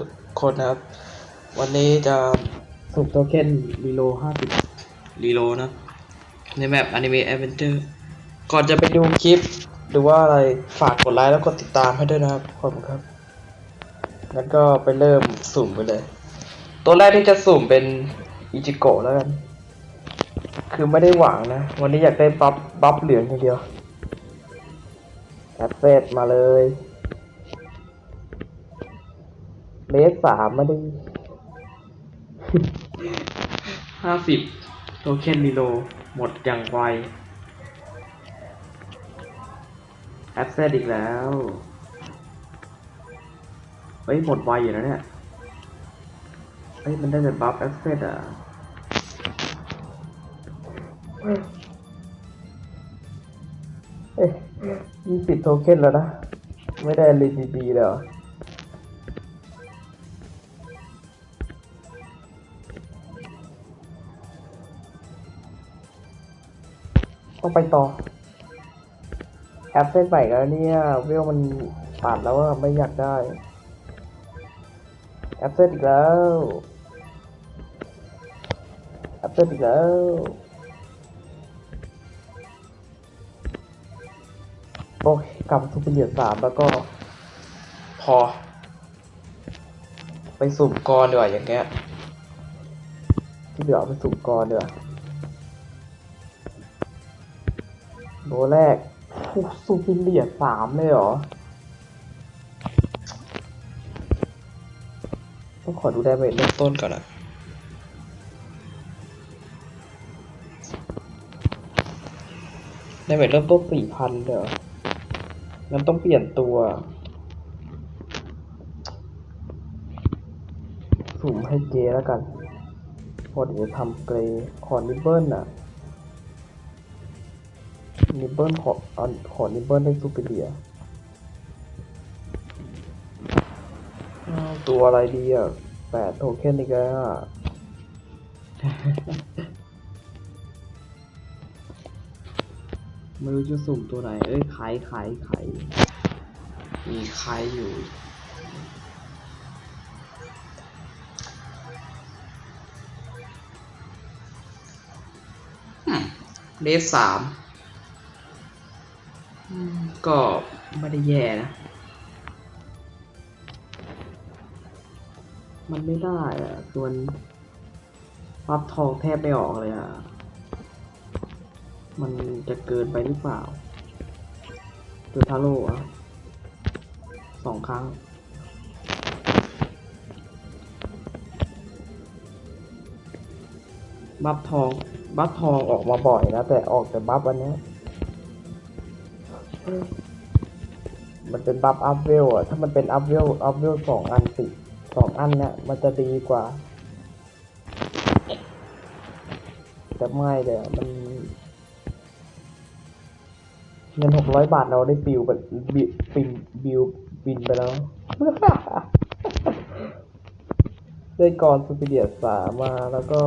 ทุกคนนะครับ วันนี้จะสุ่มโทเค็นรีโลห้าสิบรีโลนะ ในแมปอนิเมะแอดเวนเจอร์ก่อนจะไปดูคลิป หรือว่าอะไรฝากกดไลค์แล้วกดติดตามให้ด้วยนะครับขอบคุณครับงั้นก็ไปเริ่มสุ่มไปเลย ตัวแรกที่จะสุ่มเป็นอิจิโกะแล้วกัน คือไม่ได้หวังนะ วันนี้อยากได้บัฟบัฟเหลืองอย่างเดียวแอดเซตมาเลย เลสสามมาดิห้าสิบโทเค็นรีโลหมดอย่างไวแอดเซตอีกแล้ว เฮ้ย หมดไวอยู่แล้วเนี่ย เฮ้ย มันได้แต่บัฟแอดเซตอะเอ้ยยี่สิบโทเค็นแล้วนะ ไม่ได้รีบีบีเลยเหรอ ต้องไปต่อแอปเส้นใหม่แล้วเนี่ยเวลมันตัดแล้วว่าไม่อยากได้แอปเส้นอีกแล้วแอปเส้นอีกแล้วโอ้ยกลับทุกเหรียญสามแล้วก็ พอ ไปสุ่มกรดีกว่าอย่างเงี้ยที่เหลือไปสุ่มกรดีกว่า โลแรกโอ้ซูปิเลียดสามเลยเหรอ ต้องขอดูได้ไหมเริ่มต้นก่อนอะได้ไหมเริ่มต้นสี่พันเลยเหรองั้นต้องเปลี่ยนตัวสุ่มให้เจแล้วกัน พอเดี๋ยวทำเกรย์คอร์นิเบิลน่ะ นิบเบิลขอเอาขอนิบเบิลได้ซูเปอร์เดียอ้าวตัวอะไรดีอะแปดโทเค็นอีกแล้วอะไม่รู้จะสุ่มตัวไหน เอ้ยไข่ไข่ไข่มีไข่อยู่เลสสามอืม ก็ไม่ได้แย่นะ มันไม่ได้อะส่วนพับทองแทบไม่ออกเลยอะมันจะเกินไปหรือเปล่าตัวทาโร่อะสองครั้งบัฟทอง บัฟทองออกมาบ่อยนะ แต่ออกแต่บัฟอันนี้ มันเป็นบัฟอัพเวลอะถ้ามันเป็นอัพเวลอัพเวลสองอันสิสองอันเนี่ยมันจะดีกว่า แต่ไม่เลยมันเงินหกร้อยบาทเราได้ปิวไปบิปินบิวบินไปแล้วได้กรซูเปเดียสามมาแล้วก็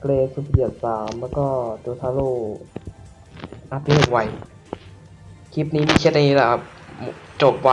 เกรซูเปเดียสามแล้วก็ตัวทาโร่ รับเดทไว คลิปนี้มีแค่นี้แหละครับ จบไว